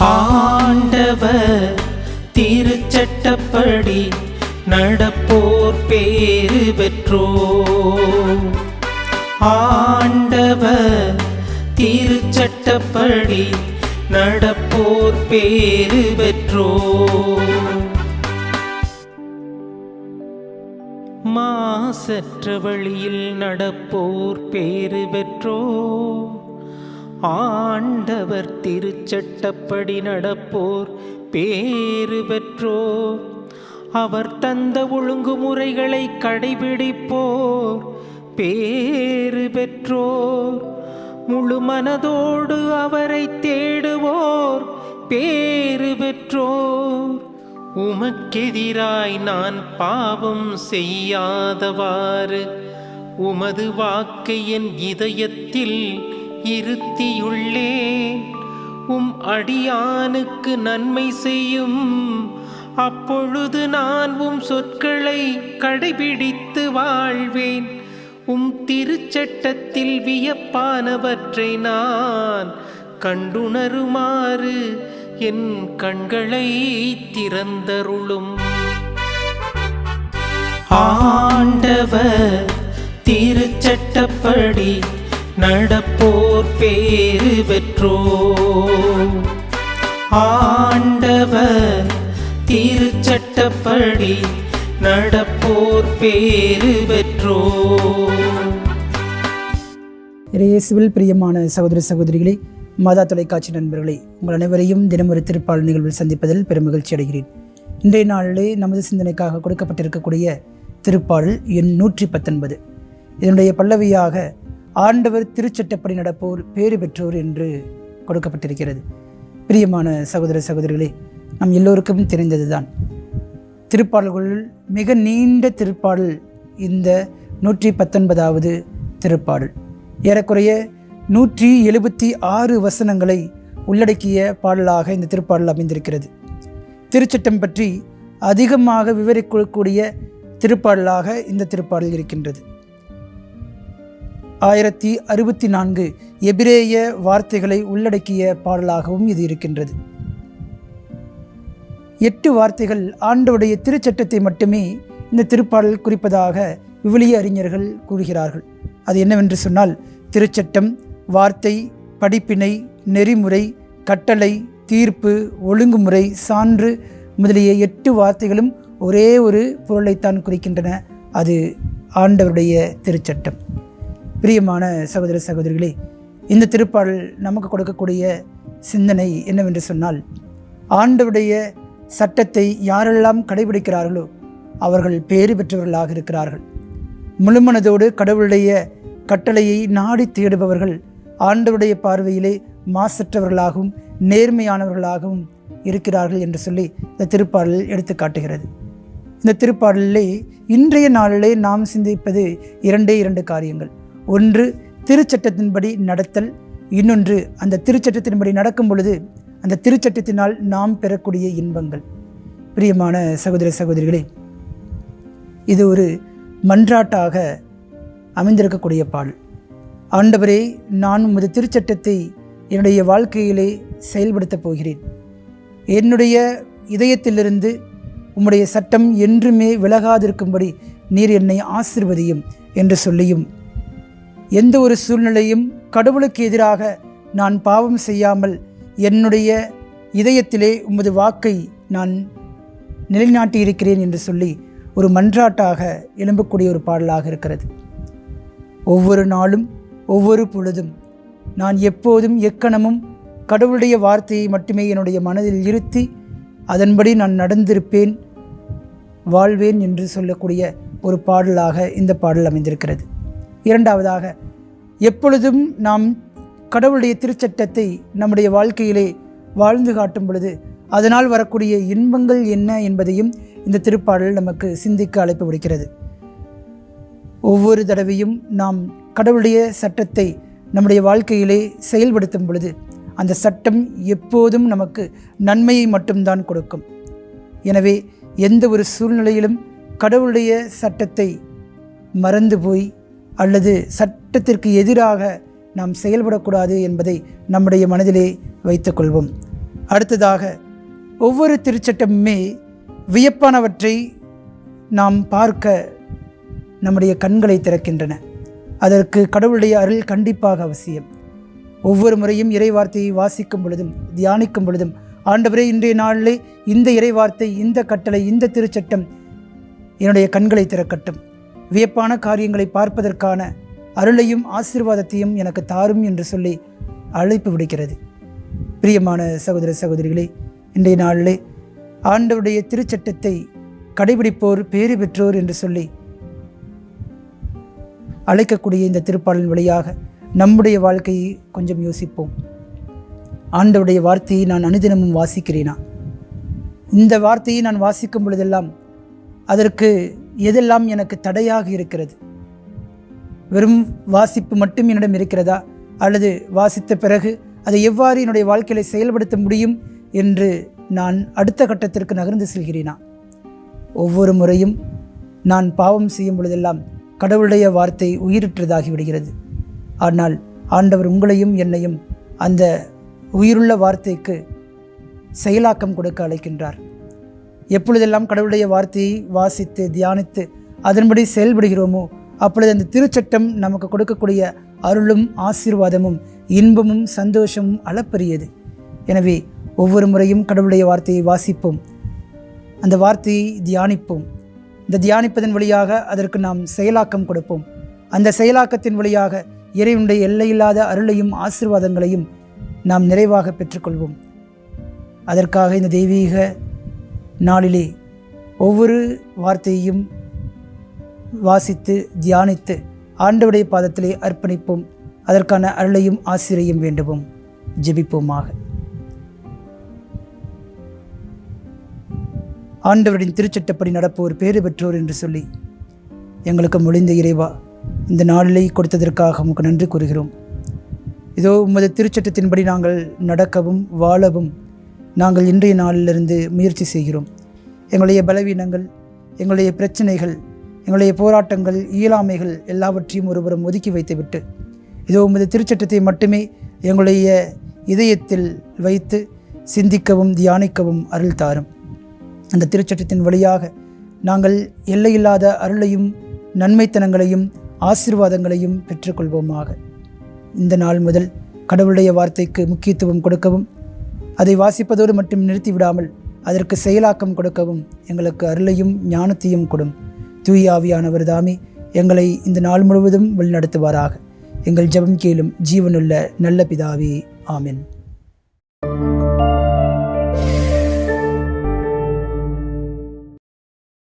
ஆண்டவர் திருச்சட்டப்படி நடப்போர் பேறு பெற்றோ. ஆண்டவர் திருச்சட்டப்படி நடப்போர் பேறு பெற்றோ. மாசற்ற வழியில் நடப்போர் பேறு பெற்றோ. ஆண்டவர் திருச்சட்டப்படி நடப்போர் பேறு பெற்றோர். அவர் தந்த ஒழுங்குமுறைகளை கடைபிடிப்போர் பேறு பெற்றோர். முழு மனதோடு அவரை தேடுவோர் பேறு பெற்றோர். உமக்கெதிராய் நான் பாவம் செய்யாதவாறு உமது வாக்கை என் இதயத்தில் இருத்தியுள்ளேன் உம் அடியானுக்கு நன்மை செய்யும். அப்பொழுது நான் உம் சொற்களை கடைபிடித்து வாழ்வேன். உம் திருச்சட்டத்தில் வியப்பானவற்றை நான் கண்டுணருமாறு என் கண்களை திறந்தருளும். ஆண்டவர் திருச்சட்டப்படி நடப்போர் பேறு பெற்றோ. ஆண்டவர் திருச்சட்டப்படி நடப்போர் பேறு பெற்றோ. இயேசுவில் பிரியமான சகோதர சகோதரிகளே மாதா தொலைக்காட்சி நண்பர்களே உங்கள் அனைவரையும் தினமொரு திருப்பால் நிகழ்வில் சந்திப்பதில் பெருமகிழ்ச்சி அடைகிறேன். இன்றைய நாளிலே நமது சிந்தனைக்காக கொடுக்கப்பட்டிருக்கக்கூடிய திருப்பாடல் எண் நூற்றி பத்தொன்பது. இதனுடைய பல்லவியாக ஆண்டவர் திருச்சட்டப்படி நடப்போர் பேறு பெற்றோர் என்று கொடுக்கப்பட்டிருக்கிறது. பிரியமான சகோதர சகோதரிகளே நம் எல்லோருக்கும் தெரிந்ததுதான். திருப்பாடல்களுள் மிக நீண்ட திருப்பாடல் இந்த நூற்றி பத்தொன்பதாவது திருப்பாடல். ஏறக்குறைய நூற்றி எழுபத்தி ஆறு வசனங்களை உள்ளடக்கிய பாடலாக இந்த திருப்பாடல் அமைந்திருக்கிறது. திருச்சட்டம் பற்றி அதிகமாக விவரிக்கக்கூடிய திருப்பாடலாக இந்த திருப்பாடல் இருக்கின்றது. ஆயிரத்தி அறுபத்தி நான்கு எபிரேய வார்த்தைகளை உள்ளடக்கிய பாடலாகவும் இது இருக்கின்றது. எட்டு வார்த்தைகள் ஆண்டவுடைய திருச்சட்டத்தை மட்டுமே இந்த திருப்பாடல் குறிப்பதாக விவிலிய அறிஞர்கள் கூறுகிறார்கள். அது என்னவென்று சொன்னால் திருச்சட்டம் வார்த்தை படிப்பினை நெறிமுறை கட்டளை தீர்ப்பு ஒழுங்குமுறை சான்று முதலிய எட்டு வார்த்தைகளும் ஒரே ஒரு பொருளைத்தான் குறிக்கின்றன. அது ஆண்டவருடைய திருச்சட்டம். பிரியமான சகோதர சகோதரிகளே இந்த திருப்பாடல் நமக்கு கொடுக்கக்கூடிய சிந்தனை என்னவென்று சொன்னால் ஆண்டவுடைய சட்டத்தை யாரெல்லாம் கடைபிடிக்கிறார்களோ அவர்கள் பேறு பெற்றவர்களாக இருக்கிறார்கள். முழுமனதோடு கடவுளுடைய கட்டளையை நாடி தேடுபவர்கள் ஆண்டவுடைய பார்வையிலே மாசற்றவர்களாகவும் நேர்மையானவர்களாகவும் இருக்கிறார்கள் என்று சொல்லி இந்த திருப்பாடல் எடுத்து காட்டுகிறது. இந்த திருப்பாடலிலே இன்றைய நாளிலே நாம் சிந்திப்பது இரண்டே இரண்டு காரியங்கள். ஒன்று திருச்சட்டத்தின்படி நடத்தல். இன்னொன்று அந்த திருச்சட்டத்தின்படி நடக்கும் பொழுது அந்த திருச்சட்டத்தினால் நாம் பெறக்கூடிய இன்பங்கள். பிரியமான சகோதர சகோதரிகளே இது ஒரு மன்றாட்டாக அமைந்திருக்கக்கூடிய பாடல். ஆண்டவரே நான் உமது திருச்சட்டத்தை என்னுடைய வாழ்க்கையிலே செயல்படுத்தப் போகிறேன். என்னுடைய இதயத்திலிருந்து உம்முடைய சட்டம் என்றுமே விலகாதிருக்கும்படி நீர் என்னை ஆசிர்வதியும் என்று சொல்லியும் எந்த ஒரு சூழ்நிலையும் கடவுளுக்கு எதிராக நான் பாவம் செய்யாமல் என்னுடைய இதயத்திலே உமது வாக்கை நான் நிலைநாட்டி இருக்கிறேன் என்று சொல்லி ஒரு மன்றாட்டாக எழும்பக்கூடிய ஒரு பாடலாக இருக்கிறது. ஒவ்வொரு நாளும் ஒவ்வொரு பொழுதும் நான் எப்போதும் எக்கணமும் கடவுளுடைய வார்த்தையை மட்டுமே என்னுடைய மனதில் இருத்தி அதன்படி நான் நடந்திருப்பேன் வாழ்வேன் என்று சொல்லக்கூடிய ஒரு பாடலாக இந்த பாடல் அமைந்திருக்கிறது. இரண்டாவதாக எப்பொழுதும் நாம் கடவுளுடைய திருச்சட்டத்தை நம்முடைய வாழ்க்கையிலே வாழ்ந்து காட்டும் பொழுது அதனால் வரக்கூடிய இன்பங்கள் என்ன என்பதையும் இந்த திருப்பாடல் நமக்கு சிந்திக்க அழைப்பு விடுக்கிறது. ஒவ்வொரு தடவையும் நாம் கடவுளுடைய சட்டத்தை நம்முடைய வாழ்க்கையிலே செயல்படுத்தும் பொழுது அந்த சட்டம் எப்போதும் நமக்கு நன்மையை மட்டும்தான் கொடுக்கும். எனவே எந்த ஒரு சூழ்நிலையிலும் கடவுளுடைய சட்டத்தை மறந்து போய் அல்லது சட்டத்திற்கு எதிராக நாம் செயல்படக்கூடாது என்பதை நம்முடைய மனதிலே வைத்துக்கொள்வோம். அடுத்ததாக ஒவ்வொரு திருச்சட்டமுமே வியப்பானவற்றை நாம் பார்க்க நம்முடைய கண்களை திறக்கின்றன. அதற்கு கடவுளுடைய அருள் கண்டிப்பாக அவசியம். ஒவ்வொரு முறையும் இறைவார்த்தையை வாசிக்கும் பொழுதும் தியானிக்கும் பொழுதும் ஆண்டவரே இன்றைய நாளிலே இந்த இறைவார்த்தை இந்த கட்டளை இந்த திருச்சட்டம் என்னுடைய கண்களை திறக்கட்டும். வியப்பான காரியங்களை பார்ப்பதற்கான அருளையும் ஆசீர்வாதத்தையும் எனக்கு தாரும் என்று சொல்லி அழைப்பு விடுக்கிறது. பிரியமான சகோதர சகோதரிகளே இன்றைய நாளிலே ஆண்டவருடைய திருச்சட்டத்தை கடைபிடிப்போர் பேறு பெற்றோர் என்று சொல்லி அழைக்கக்கூடிய இந்த திருப்பாடலின் வழியாக நம்முடைய வாழ்க்கையை கொஞ்சம் யோசிப்போம். ஆண்டவுடைய வார்த்தையை நான் அனுதினமும் வாசிக்கிறேனா? இந்த வார்த்தையை நான் வாசிக்கும் பொழுதெல்லாம் அதற்கு எதெல்லாம் எனக்கு தடையாக இருக்கிறது? வெறும் வாசிப்பு மட்டும் என்னிடம் இருக்கிறதா? அல்லது வாசித்த பிறகு அதை எவ்வாறு என்னுடைய வாழ்க்கையில செயல்படுத்த முடியும் என்று நான் அடுத்த கட்டத்திற்கு நகர்ந்து செல்கிறேனா? ஒவ்வொரு முறையும் நான் பாவம் செய்யும் பொழுதெல்லாம் கடவுளுடைய வார்த்தை உயிரற்றதாகி விடுகிறது. ஆனால் ஆண்டவர் உங்களையும் என்னையும் அந்த உயிருள்ள வார்த்தைக்கு செயலாக்கம் கொடுக்க அழைக்கின்றார். எப்பொழுதெல்லாம் கடவுளுடைய வார்த்தையை வாசித்து தியானித்து அதன்படி செயல்படுகிறோமோ அப்பொழுது அந்த திருச்சட்டம் நமக்கு கொடுக்கக்கூடிய அருளும் ஆசீர்வாதமும் இன்பமும் சந்தோஷமும் அளப்பரியது. எனவே ஒவ்வொரு முறையும் கடவுளுடைய வார்த்தையை வாசிப்போம். அந்த வார்த்தையை தியானிப்போம். இந்த தியானிப்பதன் வழியாக அதற்கு நாம் செயலாக்கம் கொடுப்போம். அந்த செயலாக்கத்தின் வழியாக இறைவனுடைய எல்லையில்லாத அருளையும் ஆசீர்வாதங்களையும் நாம் நிறைவாக பெற்றுக்கொள்வோம். அதற்காக இந்த தெய்வீக நாளிலே ஒவ்வொரு வார்த்தையையும் வாசித்து தியானித்து ஆண்டவுடைய பாதத்திலே அர்ப்பணிப்போம். அதற்கான அருளையும் ஆசிரியையும் வேண்டுவோம். ஜெபிப்போமாக. ஆண்டவரின் திருச்சட்டப்படி நடப்போர் பேறு பெற்றோர் என்று சொல்லி எங்களுக்கு முடிந்த இறைவா இந்த நாளிலே கொடுத்ததற்காக உமக்கு நன்றி கூறுகிறோம். இதோ உமது திருச்சட்டத்தின்படி நாங்கள் நடக்கவும் வாழவும் நாங்கள் இன்றைய நாளிலிருந்து முயற்சி செய்கிறோம். எங்களுடைய பலவீனங்கள் எங்களுடைய பிரச்சனைகள் எங்களுடைய போராட்டங்கள் இயலாமைகள் எல்லாவற்றையும் ஒருபுறம் ஒதுக்கி வைத்துவிட்டு இதோ உமது திருச்சட்டத்தை மட்டுமே எங்களுடைய இதயத்தில் வைத்து சிந்திக்கவும் தியானிக்கவும் அருள் தாரும். அந்த திருச்சட்டத்தின் வழியாக நாங்கள் எல்லையில்லாத அருளையும் நன்மைத்தனங்களையும் ஆசீர்வாதங்களையும் பெற்றுக்கொள்வோமாக. இந்த நாள் முதல் கடவுளுடைய வார்த்தைக்கு முக்கியத்துவம் கொடுக்கவும் அதை வாசிப்பதோடு மட்டும் நிறுத்தி விடாமல் அதற்கு செயலாக்கம் கொடுக்கவும் எங்களுக்கு அருளையும் ஞானத்தையும் கொடும். தூயாவியானவர் தாமே எங்களை இந்த நாள் முழுவதும் வழிநடத்துவாராக. எங்கள் ஜெபம் கேளும் ஜீவனுள்ள நல்ல பிதாவே ஆமென்.